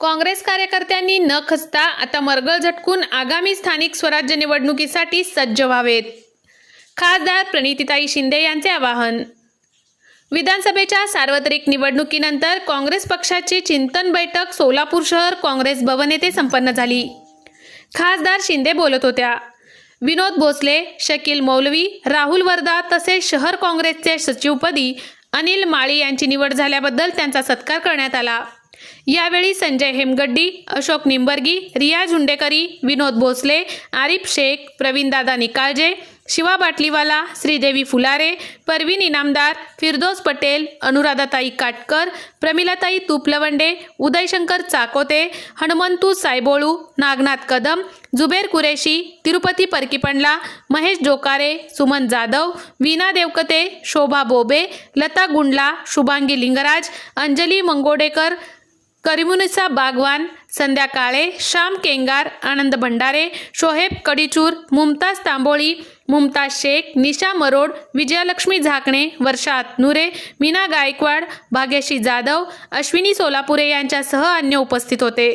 काँग्रेस कार्यकर्त्यांनी न खचता आता मरगळ झटकून आगामी स्थानिक स्वराज्य निवडणुकीसाठी सज्ज व्हावेत. खासदार प्रणितीताई शिंदे यांचे आवाहन. विधानसभेच्या सार्वत्रिक निवडणुकीनंतर काँग्रेस पक्षाची चिंतन बैठक सोलापूर शहर काँग्रेस भवन येथे संपन्न झाली. खासदार शिंदे बोलत होत्या विनोद भोसले शकील मौलवी राहुल वर्धा तसेच शहर काँग्रेसचे सचिवपदी अनिल माळी यांची निवड झाल्याबद्दल त्यांचा सत्कार करण्यात आला. यावेळी संजय हेमगड्डी अशोक निंबर्गी रिया झुंडेकरी विनोद भोसले आरिफ शेख प्रवीणदादा निकाळजे शिवा बाटलीवाला श्रीदेवी फुलारे परवीन इनामदार फिरदोस पटेल अनुराधाताई काटकर प्रमिलाताई तुपलवंडे उदयशंकर चाकोते हनुमंतू सायबोळू नागनाथ कदम जुबेर कुरेशी तिरुपती परकीपंडला महेश जोकारे सुमन जाधव वीना देवकते शोभा बोबे लता गुंडला शुभांगी लिंगराज अंजली मंगोडेकर करिमुनिसा बागवान संध्या काळे श्याम केंगार आनंद भंडारे शोहेब कडिचूर मुमताज तांबोळी मुमताज शेख निशा मरोड विजयलक्ष्मी झाकणे वर्षा आतनुरे मीना गायकवाड भाग्यशी जाधव अश्विनी सोलापुरे यांच्यासह अन्य उपस्थित होते.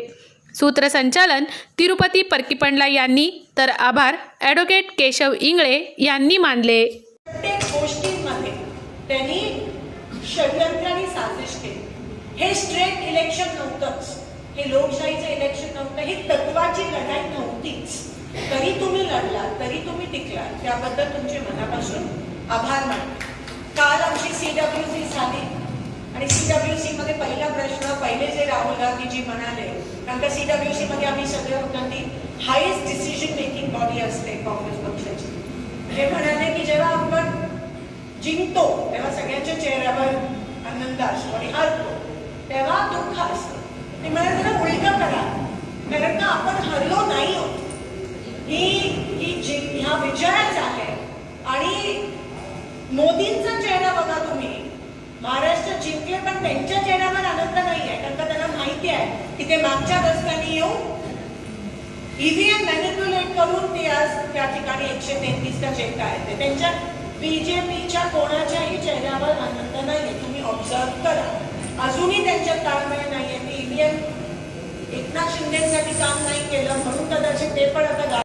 सूत्रसंचालन तिरुपती परकीपंडला यांनी. तर आभार ॲडव्होकेट केशव इंगळे यांनी मानले. प्रत्येक गोष्टींमध्ये त्यांनी षडयंत्र साजिश केली. हे स्ट्रेट इलेक्शन नव्हतंच. हे लोकशाहीचं इलेक्शन नव्हतं. ही तत्वाची लढाई नव्हतीच. तरी तुम्ही लढला तरी तुम्ही टिकला त्याबद्दल तुमचे मनापासून आभार मानले काल आमची सीडब्ल्यू सी झाली. आणि सीडब्ल्यू सी मध्ये पहिला प्रश्न पहिले जे राहुल गांधीजी म्हणाले कारण का सीडब्ल्यू सी मध्ये आम्ही सगळे होतो ती हायेस्ट डिसिजन मेकिंग बॉडी असते काँग्रेस पक्षाची. हे म्हणाले की जेव्हा आपण जिंकतो तेव्हा सगळ्यांच्या चेहऱ्यावर आनंद असतो आणि हरतो तेव्हा दुःख असतं ते म्हणाले जरा उलट करा कारण का आपण हरलो नाही आहोत ही ही जि ह्या विजयच आहे. आणि मोदींचा चेहरा बघा तुम्ही. महाराष्ट्र जिंकले पण त्यांच्या चेहऱ्यावर आनंद नाही आहे कारण का त्यांना माहिती आहे की ते मागच्या रस्त्याने येऊन ईव्हीएम मॅन्युप्युलेट करून ते आज त्या ठिकाणी एकशे तेहतीसचा चेक आहेत ते त्यांच्या बीजेपीच्या कोणाच्याही चेहऱ्यावर आनंद नाहीये. तुम्ही ऑब्झर्व करा. अजूनही त्यांच्यात ताळमेळ नाहीये. ते ईव्हीएम एकनाथ शिंदेसाठी काम नाही केलं म्हणून कदाचित ते पण आता